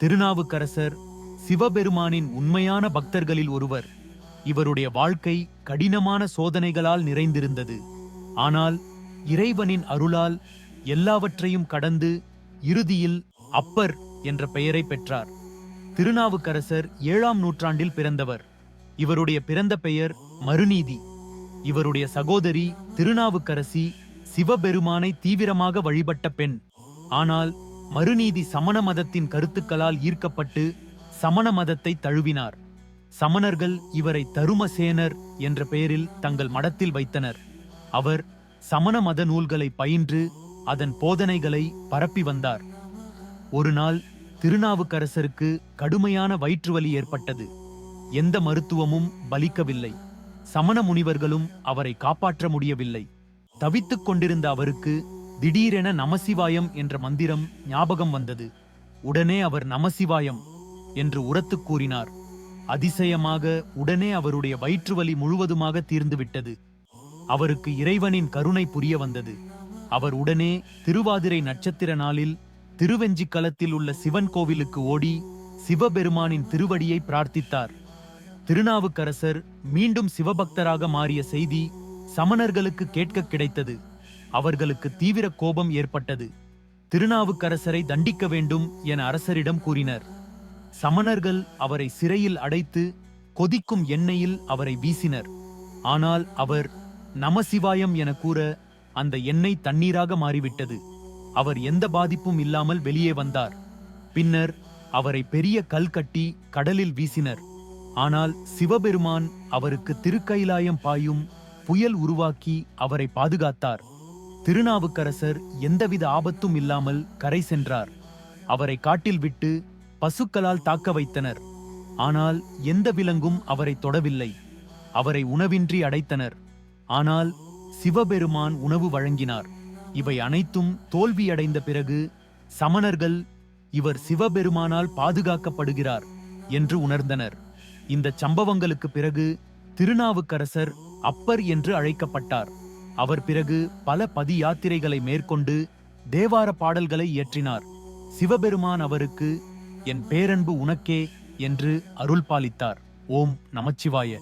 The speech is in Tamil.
திருநாவுக்கரசர் சிவபெருமானின் உண்மையான பக்தர்களில் ஒருவர். இவருடைய வாழ்க்கை கடினமான சோதனைகளால் நிறைந்திருந்தது. ஆனால் இறைவனின் அருளால் எல்லாவற்றையும் கடந்து இறுதியில் அப்பர் என்ற பெயரை பெற்றார். திருநாவுக்கரசர் ஏழாம் நூற்றாண்டில் பிறந்தவர். இவருடைய பிறந்த பெயர் மறுநீதி. இவருடைய சகோதரி திருநாவுக்கரசி சிவபெருமானை தீவிரமாக வழிபட்ட பெண். ஆனால் மறுநீதி சமண மதத்தின் கருத்துக்களால் ஈர்க்கப்பட்டு சமண மதத்தை தழுவினார். சமணர்கள் இவரை தருமசேனர் என்ற பெயரில் தங்கள் மடத்தில் வைத்தனர். அவர் சமண மத நூல்களை பயின்று அதன் போதனைகளை பரப்பி வந்தார். ஒரு நாள் திருநாவுக்கரசருக்கு கடுமையான வயிற்றுவலி ஏற்பட்டது. எந்த மருத்துவமும் பலிக்கவில்லை. சமண முனிவர்களும் அவரை காப்பாற்ற முடியவில்லை. தவித்துக் கொண்டிருந்த அவருக்கு திடீரென நமசிவாயம் என்ற மந்திரம் ஞாபகம் வந்தது. உடனே அவர் நமசிவாயம் என்று உரத்துக் கூறினார். அதிசயமாக உடனே அவருடைய வயிற்று வலி முழுவதுமாக தீர்ந்துவிட்டது. அவருக்கு இறைவனின் கருணை புரிய வந்தது. அவர் உடனே திருவாதிரை நட்சத்திர நாளில் திருவெஞ்சிக்களத்தில் உள்ள சிவன் கோவிலுக்கு ஓடி சிவபெருமானின் திருவடியை பிரார்த்தித்தார். திருநாவுக்கரசர் மீண்டும் சிவபக்தராக மாறிய செய்தி சமணர்களுக்கு கேட்க கிடைத்தது. அவர்களுக்கு தீவிர கோபம் ஏற்பட்டது. திருநாவுக்கரசரை தண்டிக்க வேண்டும் என அரசரிடம் கூறினர். சமணர்கள் அவரை சிறையில் அடைத்து கொதிக்கும் எண்ணெயில் அவரை வீசினர். ஆனால் அவர் நமசிவாயம் என கூற அந்த எண்ணெய் தண்ணீராக மாறிவிட்டது. அவர் எந்த பாதிப்பும் இல்லாமல் வெளியே வந்தார். பின்னர் அவரை பெரிய கல் கட்டி கடலில் வீசினர். ஆனால் சிவபெருமான் அவருக்கு திருக்கைலாயம் பாயும் புயல் உருவாக்கி அவரை பாதுகாத்தார். திருநாவுக்கரசர் எந்தவித ஆபத்தும் இல்லாமல் கரை சென்றார். அவரை காட்டில் விட்டு பசுக்களால் தாக்க வைத்தனர். ஆனால் எந்த விலங்கும் அவரை தொடவில்லை. அவரை உணவின்றி அடைத்தனர். ஆனால் சிவபெருமான் உணவு வழங்கினார். இவை அனைத்தும் தோல்வியடைந்த பிறகு சமணர்கள் இவர் சிவபெருமானால் பாதுகாக்கப்படுகிறார் என்று உணர்ந்தனர். இந்த சம்பவங்களுக்கு பிறகு திருநாவுக்கரசர் அப்பர் என்று அழைக்கப்பட்டார். அவர் பிறகு பல பதி யாத்திரைகளை மேற்கொண்டு தேவார பாடல்களை இயற்றினார். சிவபெருமான் அவருக்கு என் பேரன்பு உனக்கே என்று அருள் பாலித்தார் ஓம் நமச்சிவாய.